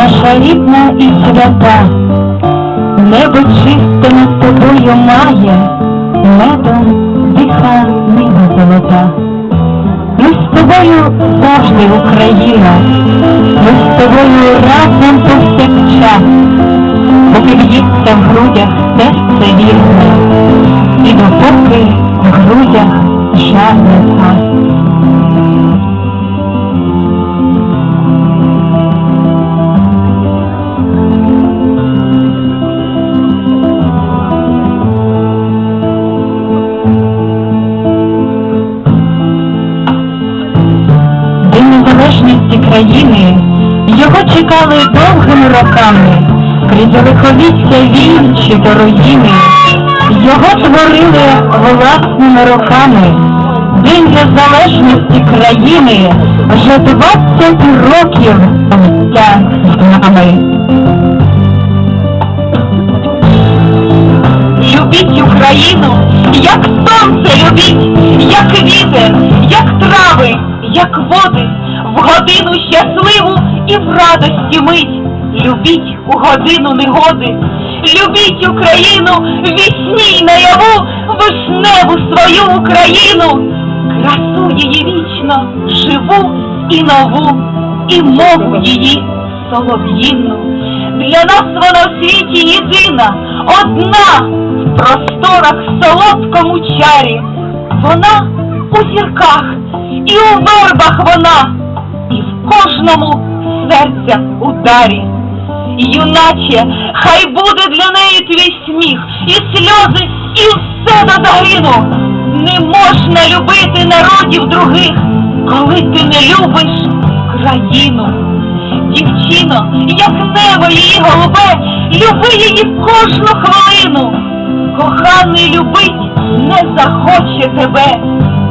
наша рідна і свята, небо чисте над тобою має, медом диха нига золота. Ми з тобою завжди Україна, ми з тобою разом повсякчас, поки б'ється в грудях серце вільне, і допоки в грудях жар не незалежності країни його чекали довгими роками, крізь лиховіття війн чи до. Його творили власними руками. День незалежності країни вже 20 років життя з нами. Любіть Україну, як сонце любіть, як вітер, як трави, як води, в годину щасливу і в радості мить. Любіть у годину негоди, любіть Україну, вісні й наяву, вишневу свою Україну, красу її вічно, живу і нову, і мову її солов'їну. Для нас вона в світі єдина, одна в просторах солодкому чарі. Вона у зірках і у вербах вона, і в кожному серця ударі. Юначе, хай буде для неї твій сміх, і сльози, і все до загину. Не можна любити народів других, коли ти не любиш країну. Дівчино, як небо її голубе, люби її кожну хвилину. Коханий любить не захоче тебе,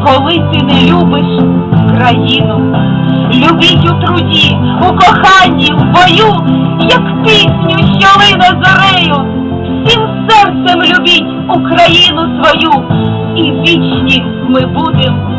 коли ти не любиш країну. Любіть у труді, у коханні, в бою, як пісню, що лине зорею. Всім серцем любіть Україну свою, і вічні ми будем